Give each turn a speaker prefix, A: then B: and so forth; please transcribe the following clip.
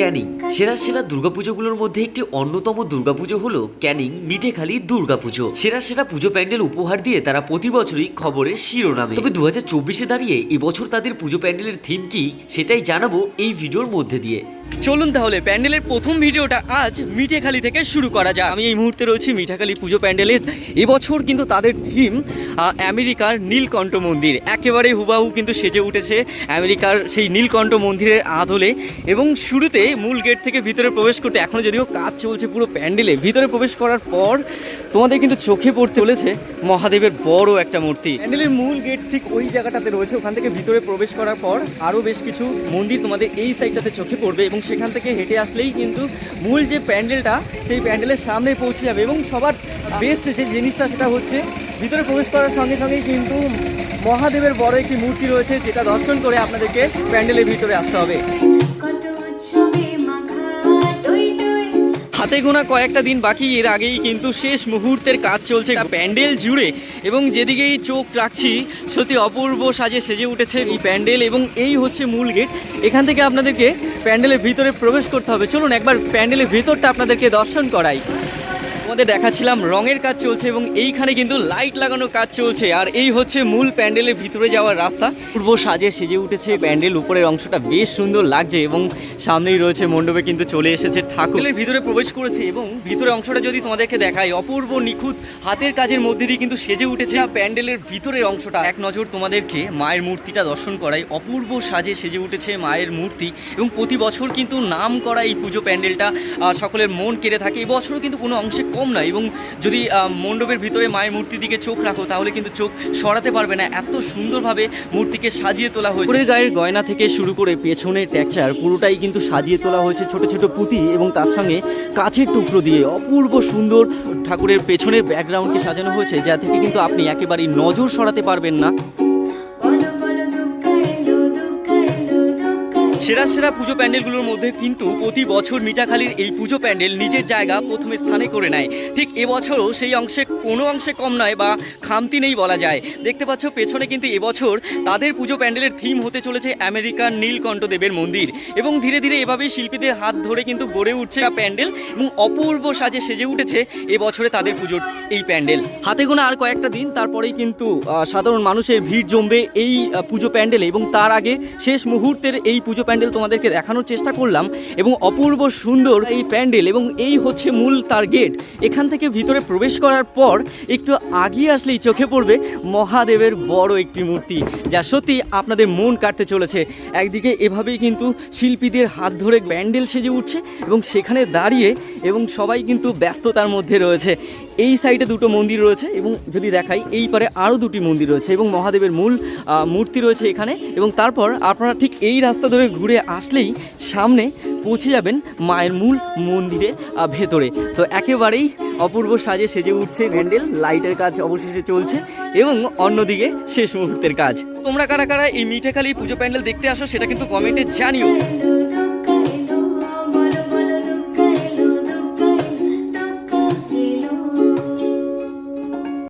A: ক্যানিং। সেরা সেরা দুর্গাপুজোগুলোর মধ্যে একটি অন্যতম দুর্গাপুজো হলো ক্যানিং মিঠেখালি দুর্গাপুজো। সেরা সেরা পুজো প্যান্ডেল উপহার দিয়ে তারা প্রতি বছরই খবরের শিরোনামে। তবে দু হাজার চব্বিশে দাঁড়িয়ে এবছর তাদের পুজো প্যান্ডেলের থিম কি সেটাই জানাব এই ভিডিওর মধ্যে দিয়ে।
B: চলুন তাহলে, প্যান্ডেলের প্রথম ভিডিওটা আজ মিঠেখালি থেকে শুরু করা যাক। আমি এই মুহূর্তে রয়েছি মিঠাখালি পুজো প্যান্ডেলে। এবছর কিন্তু তাদের থিম আমেরিকার নীলকণ্ঠ মন্দির। একেবারে হুবাহু কিন্তু সেজে উঠেছে আমেরিকার সেই নীলকণ্ঠ মন্দিরের আদলে। এবং শুরুতে মূল গেট থেকে ভিতরে প্রবেশ করতে এখনও যদিও কাজ চলছে পুরো প্যান্ডেলে, ভিতরে প্রবেশ করার পর তোমাদের কিন্তু চোখে পড়তে চলেছে মহাদেবের বড় একটা মূর্তি। প্যান্ডেলের মূল গেট ঠিক ওই জায়গাটাতে রয়েছে, ওখান থেকে ভিতরে প্রবেশ করার পর আরও বেশ কিছু মন্দির তোমাদের এই সাইডটাতে চোখে পড়বে এবং সেখান থেকে হেঁটে আসলেই কিন্তু মূল যে প্যান্ডেলটা, সেই প্যান্ডেলের সামনে পৌঁছে যাবে এবং সবার বেস্ট যে জিনিসটা সেটা হচ্ছে ভিতরে প্রবেশ করার সঙ্গে সঙ্গেই কিন্তু মহাদেবের বড় একটি মূর্তি রয়েছে, যেটা দর্শন করে আপনাদেরকে প্যান্ডেলের ভিতরে আসতে হবে। হাতে গোনা কয়েকটা দিন বাকি, এর আগেই কিন্তু শেষ মুহূর্তের কাজ চলছে প্যান্ডেল জুড়ে। এবং যেদিকেই চোখ রাখছি, সত্যি অপূর্ব সাজে সেজে উঠেছে এই প্যান্ডেল এবং এই হচ্ছে মূল গেট। এখান থেকে আপনাদেরকে প্যান্ডেলের ভিতরে প্রবেশ করতে হবে। চলুন একবার প্যান্ডেলের ভিতরটা আপনাদেরকে দর্শন করাই। তোমাদের দেখাচ্ছিলাম, রঙের কাজ চলছে এবং এইখানে কিন্তু লাইট লাগানোর কাজ চলছে। আর এই হচ্ছে মূল প্যান্ডেলের ভিতরে যাওয়ার রাস্তা। পূর্ব সাজে সেজে উঠেছে প্যান্ডেল, উপরের অংশটা বেশ সুন্দর লাগছে এবং সামনেই রয়েছে মণ্ডপে কিন্তু চলে এসেছে ঠাকুরের ভিতরে প্রবেশ করেছে এবং ভিতরে অংশটা যদি তোমাদেরকে দেখাই, অপূর্ব নিখুঁত হাতের কাজের মধ্যে দিয়ে কিন্তু সেজে উঠেছে আর প্যান্ডেলের ভিতরের অংশটা। এক নজর তোমাদেরকে মায়ের মূর্তিটা দর্শন করাই, অপূর্ব সাজে সেজে উঠেছে মায়ের মূর্তি এবং প্রতি বছর কিন্তু নাম করা এই পুজো প্যান্ডেলটা সকলের মন কেড়ে থাকে। এই বছরও কিন্তু কোনো অংশে কম নয় এবং যদি মণ্ডপের ভিতরে মায়ের মূর্তির দিকে চোখ রাখো, তাহলে কিন্তু চোখ সরাতে পারবে না। এত সুন্দরভাবে মূর্তিকে সাজিয়ে তোলা হয়েছে। উপরের গায়ের গয়না থেকে শুরু করে পেছনের ট্যাকচার পুরোটাই কিন্তু সাজিয়ে তোলা হয়েছে ছোট ছোট পুঁতি এবং তার সঙ্গে কাছের টুকরো দিয়ে। অপূর্ব সুন্দর ঠাকুরের পেছনের ব্যাকগ্রাউন্ডকে সাজানো হয়েছে, যা থেকে কিন্তু আপনি একেবারেই নজর সরাতে পারবেন না। সেরা সেরা পুজো প্যান্ডেলগুলোর মধ্যে কিন্তু প্রতি বছর মিঠাখালীর এই পুজো প্যান্ডেল নিজের জায়গা প্রথমে স্থানে করে নেয়। ঠিক এবছরও সেই অংশে কোনো অংশে কম নয় বা খামতি নেই বলা যায়। দেখতে পাচ্ছ পেছনে কিন্তু এবছর তাদের পুজো প্যান্ডেলের থিম হতে চলেছে আমেরিকান নীলকণ্ঠ দেবের মন্দির। এবং ধীরে ধীরে এভাবেই শিল্পীদের হাত ধরে কিন্তু গড়ে উঠছে প্যান্ডেল এবং অপূর্ব সাজে সেজে উঠেছে এবছরে তাদের পুজোর এই প্যান্ডেল। হাতে গোনা আর কয়েকটা দিন, তারপরেই কিন্তু সাধারণ মানুষের ভিড় জমবে এই পুজো প্যান্ডেলে এবং তার আগে শেষ মুহূর্তের এই পুজো প্যান্ডেল তোমাদেরকে দেখানোর চেষ্টা করলাম এবং অপূর্ব সুন্দর এই প্যান্ডেল এবং এই হচ্ছে মূল তার গেট। এখান থেকে ভিতরে প্রবেশ করার পর একটু আগিয়ে আসলেই চোখে পড়বে মহাদেবের বড় একটি মূর্তি, যা সত্যি আপনাদের মন কাটতে চলেছে। একদিকে এভাবেই কিন্তু শিল্পীদের হাত ধরে প্যান্ডেল সেজে উঠছে এবং সেখানে দাঁড়িয়ে এবং সবাই কিন্তু ব্যস্ততার মধ্যে রয়েছে। এই সাইডে দুটো মন্দির রয়েছে এবং যদি দেখাই, এই পারে আরও দুটি মন্দির রয়েছে এবং মহাদেবের মূল মূর্তি রয়েছে এখানে এবং তারপর আপনারা ঠিক এই রাস্তা ধরে ঘুরে আসলেই সামনে পৌঁছে যাবেন মায়ের মূল মন্দিরে ভেতরে। তো একেবারেই অপূর্ব সাজে সেজে উঠছে প্যান্ডেল লাইটের কাজ অবশেষে চলছে এবং অন্যদিকে শেষ মুহূর্তের কাজ। তোমরা কারা কারা এই মিঠেখালি পুজো প্যান্ডেল দেখতে আসো সেটা কিন্তু কমেন্টে জানিও।